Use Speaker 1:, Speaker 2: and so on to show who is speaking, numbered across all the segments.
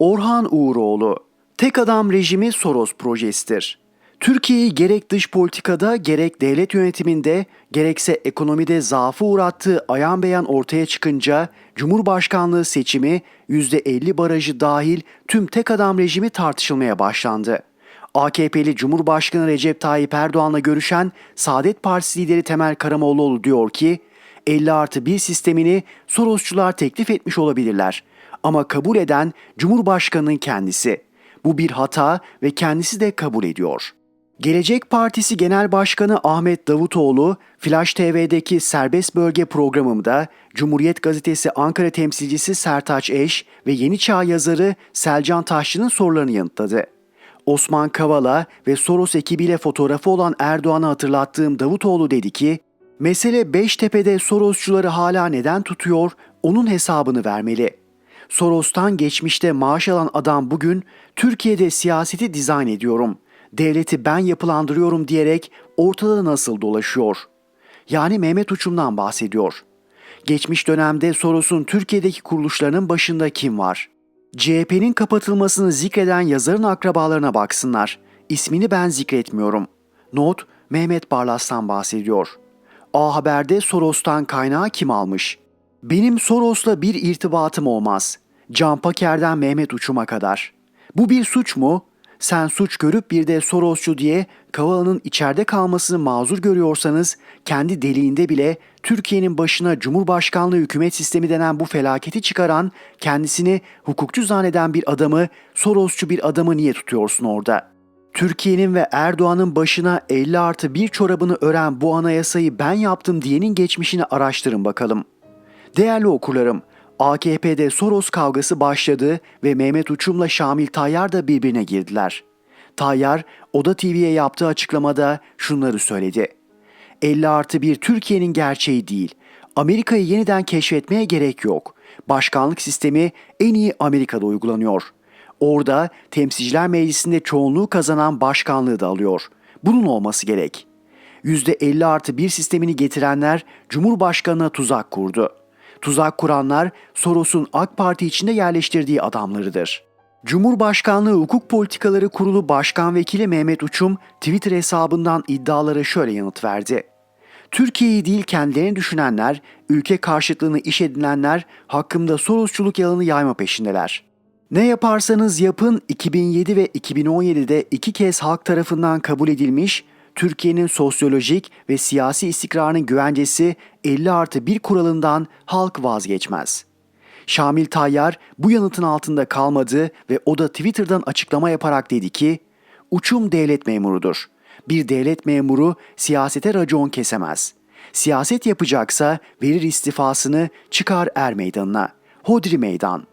Speaker 1: Orhan Uğuroğlu, tek adam rejimi Soros projesidir. Türkiye'yi gerek dış politikada gerek devlet yönetiminde gerekse ekonomide zaafı uğrattığı ayan beyan ortaya çıkınca Cumhurbaşkanlığı seçimi %50 barajı dahil tüm tek adam rejimi tartışılmaya başlandı. AKP'li Cumhurbaşkanı Recep Tayyip Erdoğan'la görüşen Saadet Partisi lideri Temel Karamollaoğlu diyor ki 50 artı 1 sistemini Sorosçular teklif etmiş olabilirler. Ama kabul eden Cumhurbaşkanı'nın kendisi. Bu bir hata ve kendisi de kabul ediyor. Gelecek Partisi Genel Başkanı Ahmet Davutoğlu, Flash TV'deki Serbest Bölge programımda Cumhuriyet Gazetesi Ankara temsilcisi Sertaç Eş ve Yeni Çağ yazarı Selcan Taşçı'nın sorularını yanıtladı. Osman Kavala ve Soros ekibiyle fotoğrafı olan Erdoğan'ı hatırlattığım Davutoğlu dedi ki, mesele Beştepe'de Sorosçuları hala neden tutuyor, onun hesabını vermeli. Soros'tan geçmişte maaş alan adam bugün Türkiye'de siyaseti dizayn ediyorum, devleti ben yapılandırıyorum diyerek ortada nasıl dolaşıyor? Yani Mehmet Uçum'dan bahsediyor. Geçmiş dönemde Soros'un Türkiye'deki kuruluşlarının başında kim var? CHP'nin kapatılmasını zikreden yazarın akrabalarına baksınlar. İsmini ben zikretmiyorum. Not, Mehmet Barlas'tan bahsediyor. A Haber'de Soros'tan kaynağı kim almış? Benim Soros'la bir irtibatım olmaz. Can Paker'den Mehmet Uçum'a kadar. Bu bir suç mu? Sen suç görüp bir de Sorosçu diye Kavala'nın içeride kalmasını mazur görüyorsanız kendi deliğinde bile Türkiye'nin başına Cumhurbaşkanlığı hükümet sistemi denen bu felaketi çıkaran, kendisini hukukçu zanneden bir adamı, Sorosçu bir adamı niye tutuyorsun orada? Türkiye'nin ve Erdoğan'ın başına 50 artı bir çorabını ören bu anayasayı ben yaptım diyenin geçmişini araştırın bakalım. Değerli okurlarım, AKP'de Soros kavgası başladı ve Mehmet Uçum'la Şamil Tayyar da birbirine girdiler. Tayyar, Oda TV'ye yaptığı açıklamada şunları söyledi. 50 artı bir Türkiye'nin gerçeği değil. Amerika'yı yeniden keşfetmeye gerek yok. Başkanlık sistemi en iyi Amerika'da uygulanıyor. Orada temsilciler meclisinde çoğunluğu kazanan başkanlığı da alıyor. Bunun olması gerek. %50 artı bir sistemini getirenler Cumhurbaşkanı'na tuzak kurdu. Tuzak kuranlar Soros'un AK Parti içinde yerleştirdiği adamlarıdır. Cumhurbaşkanlığı Hukuk Politikaları Kurulu Başkan Vekili Mehmet Uçum Twitter hesabından iddialara şöyle yanıt verdi. Türkiye'yi değil kendilerini düşünenler, ülke karşıtlığını iş edinenler hakkında Sorosçuluk yalanı yayma peşindeler. Ne yaparsanız yapın 2007 ve 2017'de iki kez halk tarafından kabul edilmiş, Türkiye'nin sosyolojik ve siyasi istikrarının güvencesi 50 artı 1 kuralından halk vazgeçmez. Şamil Tayyar bu yanıtın altında kalmadı ve o da Twitter'dan açıklama yaparak dedi ki, uçum devlet memurudur. Bir devlet memuru siyasete racon kesemez. Siyaset yapacaksa verir istifasını çıkar er meydanına. Hodri meydan.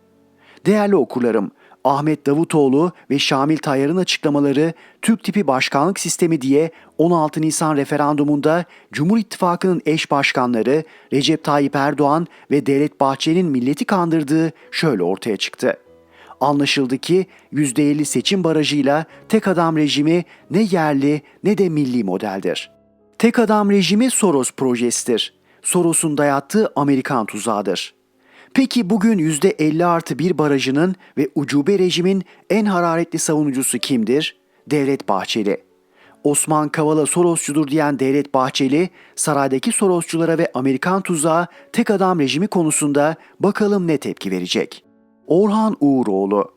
Speaker 1: Değerli okurlarım, Ahmet Davutoğlu ve Şamil Tayyar'ın açıklamaları Türk tipi başkanlık sistemi diye 16 Nisan referandumunda Cumhur İttifakı'nın eş başkanları Recep Tayyip Erdoğan ve Devlet Bahçeli'nin milleti kandırdığı şöyle ortaya çıktı. Anlaşıldı ki %50 seçim barajıyla tek adam rejimi ne yerli ne de milli modeldir. Tek adam rejimi Soros projesidir. Soros'un dayattığı Amerikan tuzağıdır. Peki bugün %50 artı bir barajının ve ucube rejimin en hararetli savunucusu kimdir? Devlet Bahçeli. Osman Kavala Sorosçudur diyen Devlet Bahçeli, saraydaki Sorosçulara ve Amerikan tuzağı tek adam rejimi konusunda bakalım ne tepki verecek. Orhan Uğuroğlu